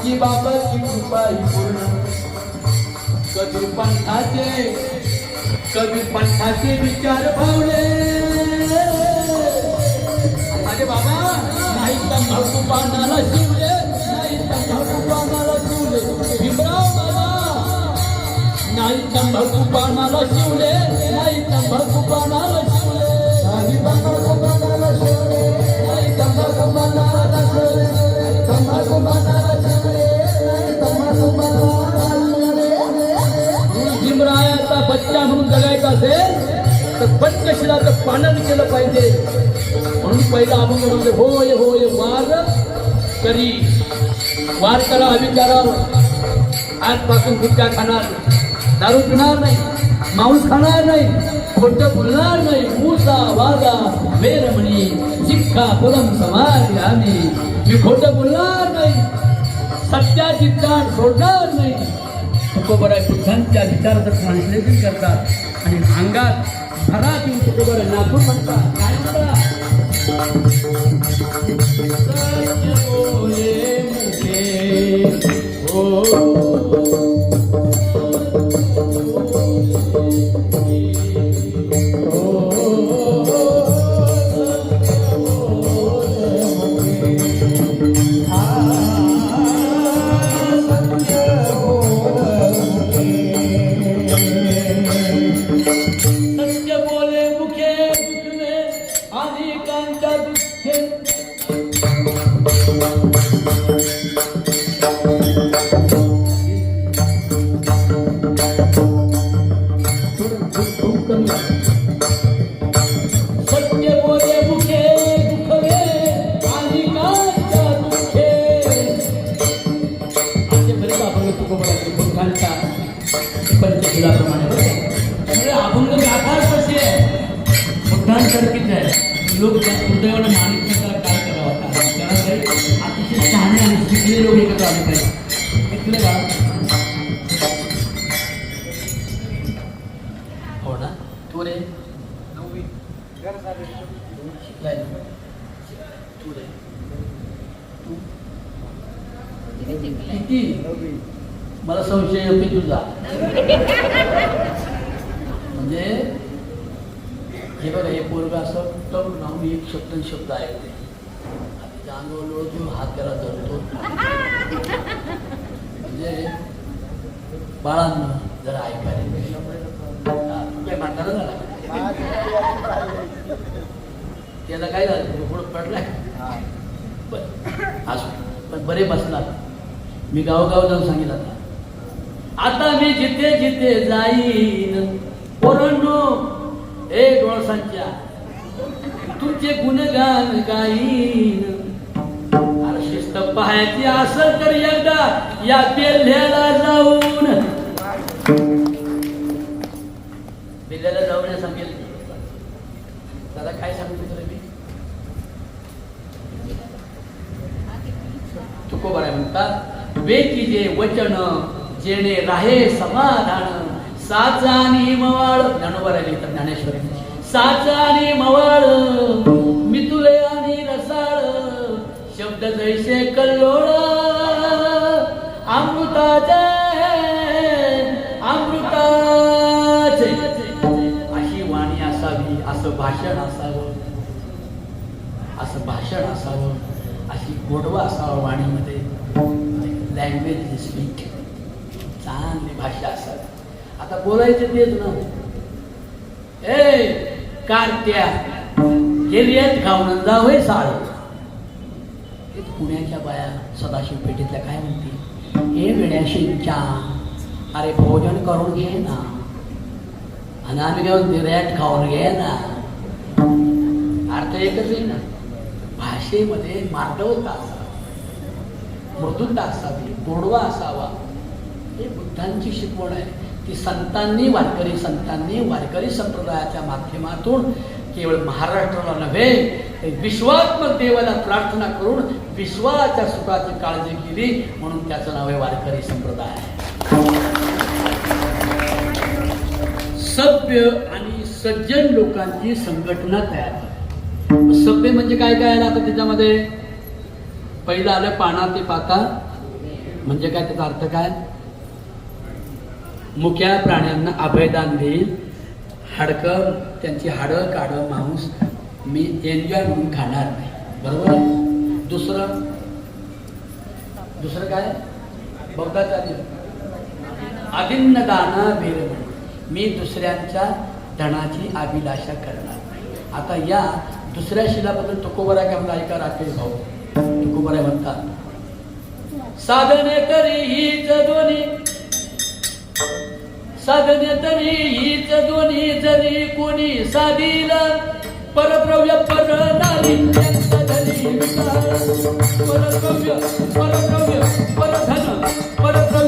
रामजी बाबाची कृपा ही पूर्ण कबीर पंथाचे कधी पंथाचे विचार भावले. अरे बाबा नाही तंबाखू पानाला शिवले नाही तंबाखू पानाला शिवले. भीमराव बाबा नाही तंबाखू पानाला शिवले नाही तंबाखू पानाला तर पंचशिलाचं पालन केलं पाहिजे. म्हणून पहिला अभंग म्हणजे होय होय वार करी. वार करा विचारावर आजपासून गुटखा खाणार. दारू पिणार नाही मांस खाणार नाही खोटं बोलणार नाही. मूसा वादा वेरमणी शिक्षा पुलम समाज आम्ही. मी खोटं बोलणार नाही. सत्याची जाण सोडणार नाही. तुकोबर आहे बुद्धांच्या तर ट्रान्सलेशन करतात. अंगात घरात येऊन तुकोबर नागपूर म्हणतात. काय म्हणता? पंच फुलाप्रमाणे त्यामुळे अभंग गाठार कसे आहे? बुद्धांसारखीच आहे. लोक त्या दुर्दैवानं मानित नाही त्याला काय करावं? आता त्याला काही अतिशय शहाणे आणि शिकले लोक एकत्र आले पाहिजे. शिकले का हो ना? तू रे. शिकलाय तू रे तू किती? मला संशय येतो तुझा म्हणजे हे बघा हे पोरग असं टम लावून एक शब्द शब्द ऐकते त्याच्या जो हात त्याला धरतो. म्हणजे बाळांना जरा ऐकायला काय झाला त्याला काय झालं? पुढं पडलाय. पण असू पण बरे बसला मी गावगाव जाऊन सांगितलं आता मी जिथे जिथे जाईन पोरांनो ए डोळसांच्या तुमचे गुणगान गाईन. अरे शिस्त पाहायची असं तर एकदा या पेल्ह्याला जाऊन. जेणे राहे समाधान. साचानी मवाळ ज्ञानोबर आहे तर ज्ञानेश्वरी. साचानी मवाळ मितुले आणि रसाळ. शब्द जैसे कल्लोळ. अमृताचे अमृताचे अशी वाणी असावी असं भाषण असावं. असं भाषण असावं. अशी गोडवा असावं वाणीमध्ये. लँग्वेज स्पीक चांगली भाषा असावी आता बोलायचं तेच ना. ए कार्त्या गेलियात खाऊन जावय साळ. पुण्याच्या बाया सदाशिव पेठेतल्या काय म्हणते हे वेड्याशींच्या अरे भोजन करून घे ना. आणि आम्ही घेऊन निर्यात खाऊन घे ना. अर्थ एकच आहे ना. भाषेमध्ये मार्दवता असावा. मृदुता असावी गोडवा असावा. संतांची शिकवण आहे. ती संतांनी वारकरी संतांनी वारकरी संप्रदायाच्या माध्यमातून केवळ महाराष्ट्राला नव्हे तर विश्वात्मक देवाला प्रार्थना करून विश्वाच्या सुखाची काळजी केली म्हणून त्याचं नाव आहे वारकरी संप्रदाय. सभ्य आणि सज्जन लोकांची संघटना तयार झाली. सभ्य म्हणजे काय काय आलं आता त्याच्यामध्ये? पहिलं आलं पाना ते पाता. म्हणजे काय त्याचा अर्थ काय? मुक्या प्राण्यांना अभयदान देईल. हाडकं त्यांची हाडं काढं मांस मी एन्जॉय म्हणून खाणार नाही. बरोबर आहे? दुसरं? दुसरं काय? बौद्धाचा अभिन्न दाना भेद मी दुसऱ्यांच्या धनाची अभिलाषा करणार नाही. आता या दुसऱ्या शिलाबद्दल तुकोबरा काय म्हणता? ऐका राकेश भाऊ. तुकोबरा म्हणतात साधने करी ही साधने तरी हीच दोन्ही जरी कोणी साधील परद्रव्य परनारी त्यांचा धनी परद्रव्य परद्रव्य परधन परद्रव्य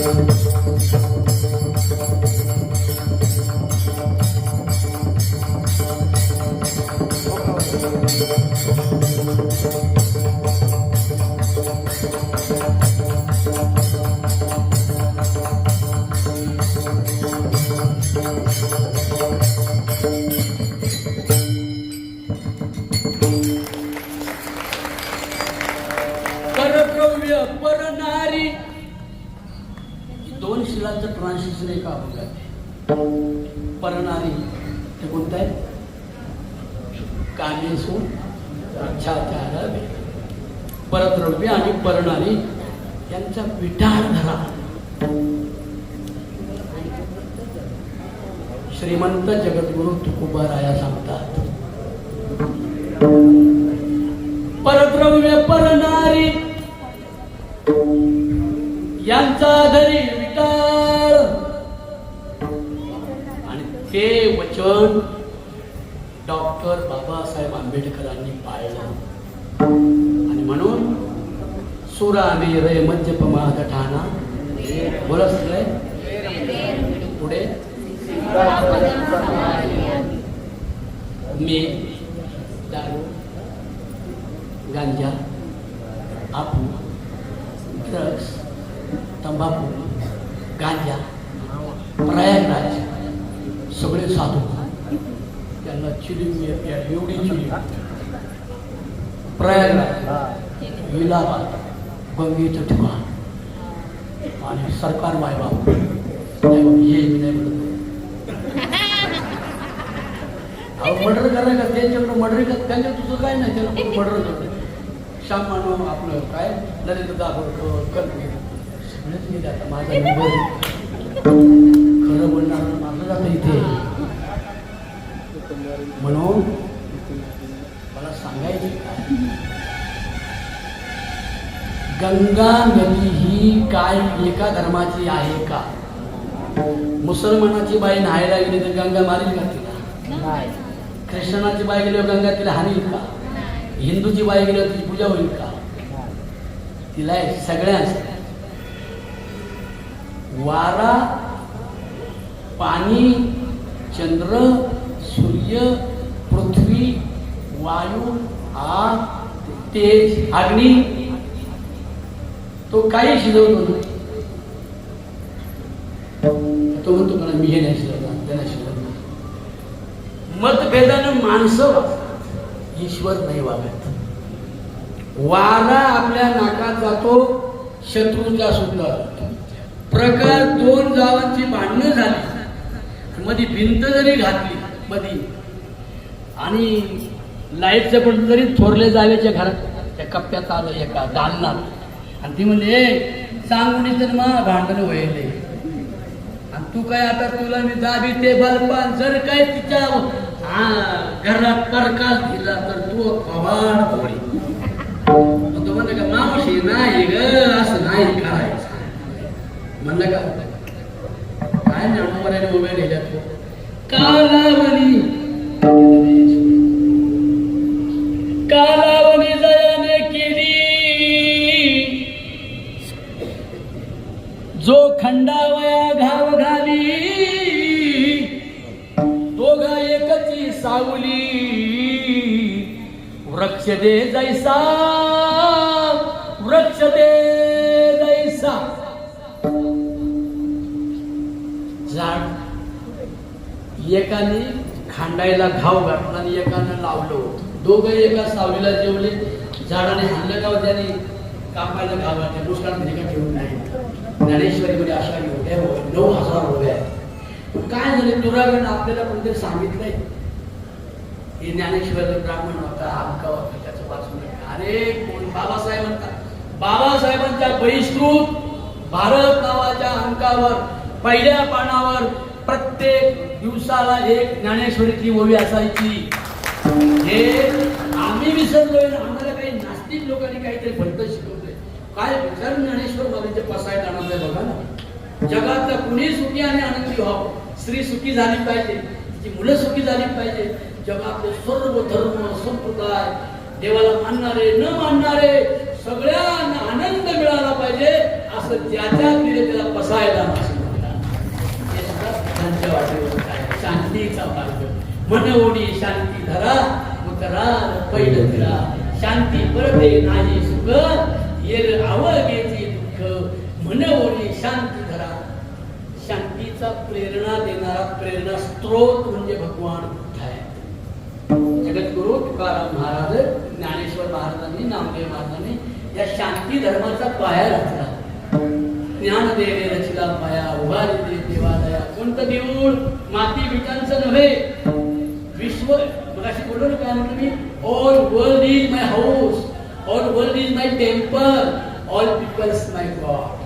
Para propia, para दोन शिलांचं ट्रान्सलेशन एका आहे. परणारी. ते कोणतं आहे? कामेसू इच्छाचार परद्रव्य आणि परणारी यांचा विटाळ धरा. श्रीमंत जगद्गुरु तुकोबाराया सांगतात परद्रव्य परणारी बाबासाहेब आंबेडकरांनी पाळलं. आणि म्हणून सुराने रे मध्यपमाद ठाणा बोलत सगळे पुढे मी चिली प्रयागराज इलाहाबाद गंगेचं ठिकाण आणि सरकार मायबाप. मी नाही म्हणत. मर्डर करायला त्यांच्याकडे मर्डर का त्यांच्या तुझं काय नाही. त्याला कोण मर्डर करते श्याम मानव आपलं काय? नरेंद्र दाभोळकर कलमे सगळेच गेले आता. माझा नंबर. खरं बोलणार माझं जातं इथे. म्हणून मला सांगायचं काय? गंगा नदी ही काय एका धर्माची आहे का? मुसलमानाची बाई न्हायला गेली तर गंगा मारील का तिला? ख्रिश्चनाची बाई गेल्यावर गंगा तिला हानील का? हिंदूची बाई गेल्यावर तिची पूजा होईल का? तिला सगळ्यांच वारा पाणी चंद्र सूर्य पृथ्वी वायू हा तेज अग्नी. तो काही शिजवतो नाही. तो म्हणतो मला मी हे नाही शिजवला त्याला शिजवला मतभेदानं माणसं वागतात. ईश्वर नाही वागत. वारा आपल्या नाकात जातो शत्रूचा सुद्धा. प्रकार दोन गावांची भांडणं झाली. मध्ये भिंत जरी घातली मधी आणि लाईटचं पण जरी थोरले जावेच्या घरात त्या कप्प्यात आलं एका दालनात. आणि ती म्हणले सांगून तर मग भांडण वळले आणि तू काय आता तुला मी दाबी ते बलपान जर काय तिच्या घरात परकास दिला तर तू कबाड पोळी मग तो म्हणलं का मावशी नाही ग असं नाही करायचं. म्हणलं का काय नाही उभ्या लिहिल्या तू. कालावली जो खंडावया घाव घाली दोघा एकची सावली. वृक्ष दे जैसा वृक्ष दे जैसा. झाड. एकाने खांडायला घाव घातला आणि एकानं लावलं. दोघं एका सावलीला जेवले. झाडाने हाणलं गाव त्याने कापायला घाव घातले. दुष्काळ म्हणजे ठेवून नाही. ज्ञानेश्वरी मध्ये अशा एवढ्या हो- नऊ हजार होत्या काय झाले दुरागण आपल्याला कोणतरी सांगितलंय? हे ज्ञानेश्वर ब्राह्मण होता आमका होता त्याचं वाचून अरे कोण? बाबासाहेब म्हणतात. बाबासाहेबांच्या बहिष्कृत भारत नावाच्या अंकावर पहिल्या पानावर प्रत्येक दिवसाला एक ज्ञानेश्वरीची ओवी असायची. हे आम्ही विसरलोय आम्हाला काही नास्तिक लोकांनी काहीतरी भलत शिकवलंय काय विचार ज्ञानेश्वर बाबांचे पसायत आनंद आहे बघा ना. जगातला कुणी सुखी आणि आनंदी व्हावं? स्त्री सुखी झाली पाहिजे तिची मुलं सुखी झाली पाहिजे. जगातले सर्व धर्म संप्रदाय देवाला मानणारे न मानणारे सगळ्यांना आनंद मिळाला पाहिजे असं ज्याच्या तिने त्याला पसायला शांतीचा मार्ग. मनवणी शांती धरा उतराल पैल फिरा शांती परत नाही सुख येर आवडण्याची दुःख म्हणवली शांती धरा. शांतीचा प्रेरणा देणारा प्रेरणा स्त्रोत म्हणजे भगवान बुद्ध आहे. जगद्गुरु तुकाराम महाराज ज्ञानेश्वर महाराजांनी नामदेव महाराजांनी या शांती धर्माचा पाया घातला. ज्ञान देवे रचिला पाया उभारी दे देवालया. कोणतं देऊळ? माती विटांचं नव्हे. विश्व मगाशी बोलू ना काय म्हटलं मी? All world is my house all world is my temple all peoples my god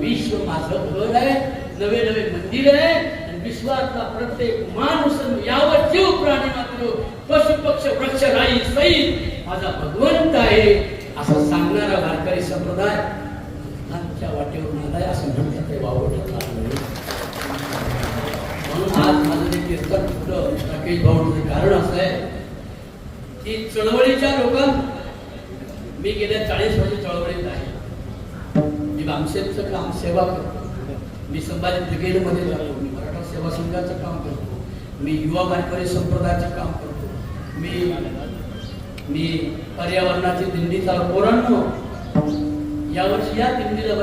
विश्व माझं घर आहे. नवे नवे मंदिर आहे. आणि विश्वातला प्रत्येक माणूस यावर जीव प्राणी मात्र पशु पक्ष वृक्ष राई सहित माझा भगवंत आहे. असं सांगणारा वारकरी संप्रदाय आमच्या वाटेवरून आलाय असं म्हणतात ते वावं ठरलं म्हणून आज माझं जे कीर्तन राकेश भाऊचं कारण असं आहे की चळवळीच्या लोकां मी गेल्या चाळीस वर्ष चळवळीत आहे. मी बामसेबचं काम सेवा करतो. मी संभाजी ब्रिगेडमध्ये जातो. मी मराठा सेवा संघाचं काम करतो. मी युवा वारकरी संप्रदायाचं काम करतो. मी मी पर्यावरणाची दिंडी चालू पोरांनो यावर्षी या दिंडीला